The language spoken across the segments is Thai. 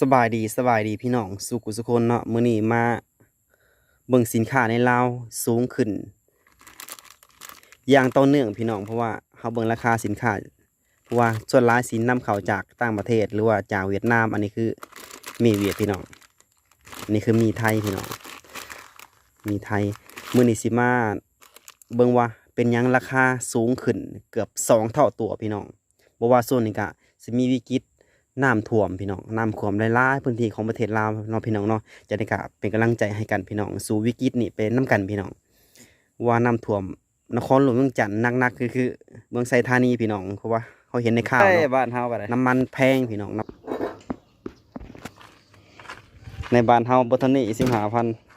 สบายดีสบายดีพี่น้องสุขุสุคนเนาะมื้อนี้มาเบิ่งสินค้าในลาวสูงขึ้น อย่างต่อเนื่องพี่น้องเพราะว่าเฮาเบิ่งราคาสินค้าเพราะว่าส่วนหลายสินนำเข้าจากต่างประเทศหรือว่าจากเวียดนาม อันนี้คือมีเวียดพี่น้องอันนี้คือมีไทยพี่น้องมีไทยมื้อนี้สิมาเบิ่งว่าเป็นยังราคาสูงขึ้นเกือบสองเท่าตัวพี่น้องบ่ว่าส่วนนี้ก็สิมีวิกฤต น้ำท่วมพี่น้องน้ำท่วมหลายๆพื้นที่ของประเทศลาวเนาะพี่น้องเนาะจะได้กะเป็นกำลังใจให้กันพี่น้องสู่วิกฤตนี่เป็นน้กันพี่น้องว่าน้ำท่วมนครหลวงเมืองจันทน์หนักๆคือคือเมืองไซธานีพี่น้องเพราะว่าเขาเห็นในข่าวเนาะบ้านเฮาไปเลยน้ำมันแพงพี่น้องน้ำในบ้านเฮาบ่ทันนี้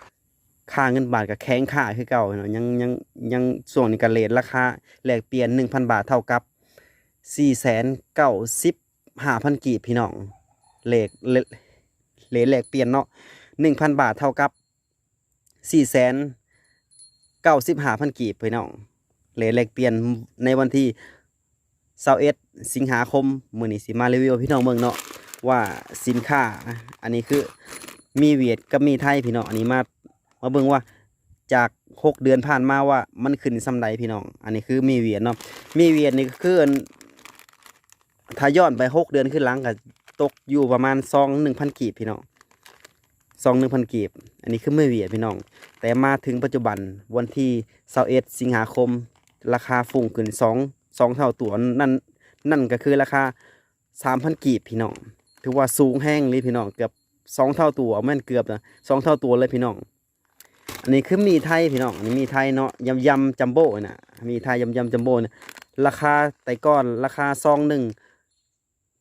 15,000ค่าเงินบาทก็แข็งค่าคือเก่าพี่น้องยังยังยังช่วงนี้ก็เรทราคาแลกเปลี่ยน1,000บาทเท่ากับ495,000กีบ หาพันกีบพี่น้องเลขเลเลขแลกเปลี่ยนเนาะหนึ่งพันบาทเท่ากับสี่แสนเก้าสิบห้าพันกีบพี่น้องเลขแลกเปลี่ยนในวันที่เสาเอ็ดสิงหาคมมือนี้สิมารีวิวพี่น้องเมืองเนาะว่าสินค้าอันนี้คือมีเวียดกับมีไทยพี่น้องอันนี้มามาเบิ่งว่าจากหกเดือนผ่านมาว่ามันขึ้นสำใดพี่น้อง อันนี้คือมีเวียดเนาะมีเวียดนี่คือ ถ้าย้อนไปหกเดือนขึ้นหลังก็ตกอยู่ประมาณซองหนึ่งพันกีบพี่น้องซองหนึ่งพันกีบ อันนี้คือเมื่อเวียดพี่น้อง แต่มาถึงปัจจุบันวันที่เสาเอ็ดสิงหาคม ราคาฝุ่งขึ้นสองสองเท่าตัวนั่นนั่นก็คือราคาสามพันกีบพี่น้องถือว่าสูงแห้งเลยพี่น้องเกือบสองเท่าตัวแม่นเกือบนะสองเท่าตัวเลยพี่น้อง อันนี้คือมีไทยพี่น้องอันนี้มีไทยเนาะยำยำจัมโบ้นะมีไทยยำยำจัมโบ้นะราคาแต่ก้อนราคาซองหนึ่ง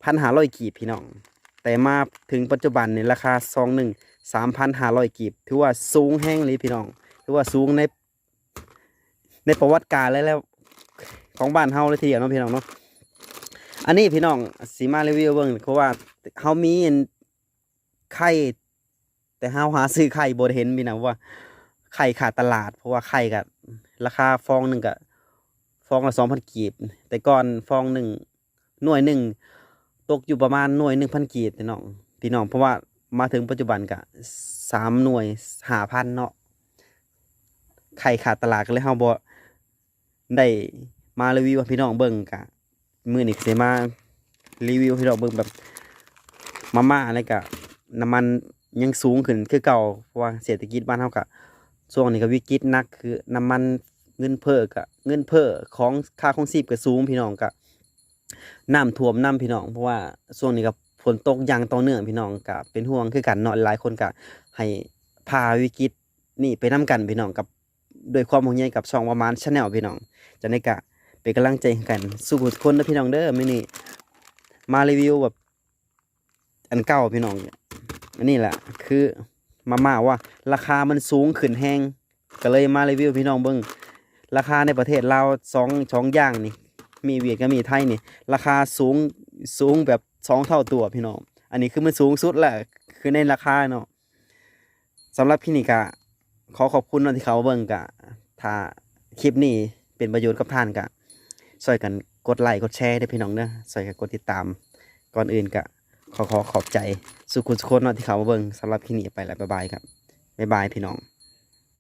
พันห้าร้อยกีบพี่น้อง แต่มาถึงปัจจุบันเนี่ยราคาซองหนึ่งสามพันห้าร้อยกีบ ถือว่าสูงแห้งเลยพี่น้อง ถือว่าสูงใน ในประวัติการแล้วแล้ว ของบ้านเฮาเลยทีเดียวเนาะพี่น้องเนาะ อันนี้พี่น้องสีมารีวิวเบิ่งเพราะว่าเฮามีไข่แต่เฮาหาซื้อไข่บ่ได้เห็นพี่น้องว่าไข่ขาดตลาด เพราะว่าไข่กับราคาฟองหนึ่งกับฟองละสองพันกีบ แต่ก่อนฟองหนึ่งหน่วยหนึ่ง ตกอยู่ประมาณหน่วยหนึ่งพันกีบพี่น้องพี่น้องเพราะว่ามาถึงปัจจุบันกะสามหน่วยหาพันเนาะไข่ขาดตลาดก็เลยเฮาบ่ได้มารีวิวพี่น้องเบิ่งกะมือนี้ก็สิมารีวิวพี่น้องเบิ่งแบบมาม่าอะไรกะน้ำมันยังสูงขึ้นคือเก่าเพราะว่าเศรษฐกิจบ้านเฮากะช่วงนี้ก็วิกฤตนักคือน้ำมันเงินเพ้อกะเงินเพ้อของค่าของชีพก็สูงพี่น้องกะ น้ำท่วมน้ำพี่น้องเพราะว่าช่วงนี้กับฝนตกอย่างต่อเนื่องพี่น้องกับเป็นห่วงคือกันเนาะหลายคนก็ให้พาวิกฤตนี่ไปนํกันพี่น้องกับด้วยความห่วงใยกับช่องประมาณชาแนลพี่น้องจะได้กะเป็นกำลังใจกันสู้ทุกคนนะพี่น้องเด้อมื้อนี้มารีวิวแบบอันเก่าพี่น้องอันนี้แหละคือมาม่าว่าราคามันสูงขึ้นแฮงก็เลยมารีวิวพี่น้องเบิ่งราคาในประเทศลาสองสองอย่างนี่ มีเวียดก็มีไทยนี่ ราคาสูงสูงแบบสองเท่าตัวพี่น้อง อันนี้คือมันสูงสุดแหละคือในราคาเนาะสำหรับพี่นี่กะขอขอบคุณนที่เขาเบิ่งกะ ถ้าคลิปนี้เป็นประโยชน์กับท่านกะช่วยกันกดไลค์กดแชร์ด้วยพี่น้องเด้อช่วยกันกดติดตาม ก่อนอื่นกะ ขอขอขอบใจสุขุมสุขคนนที่เขาเบิ่งสำหรับคลิปนี้ไปแล้วบ๊ายบายครับบ๊ายบายพี่น้อง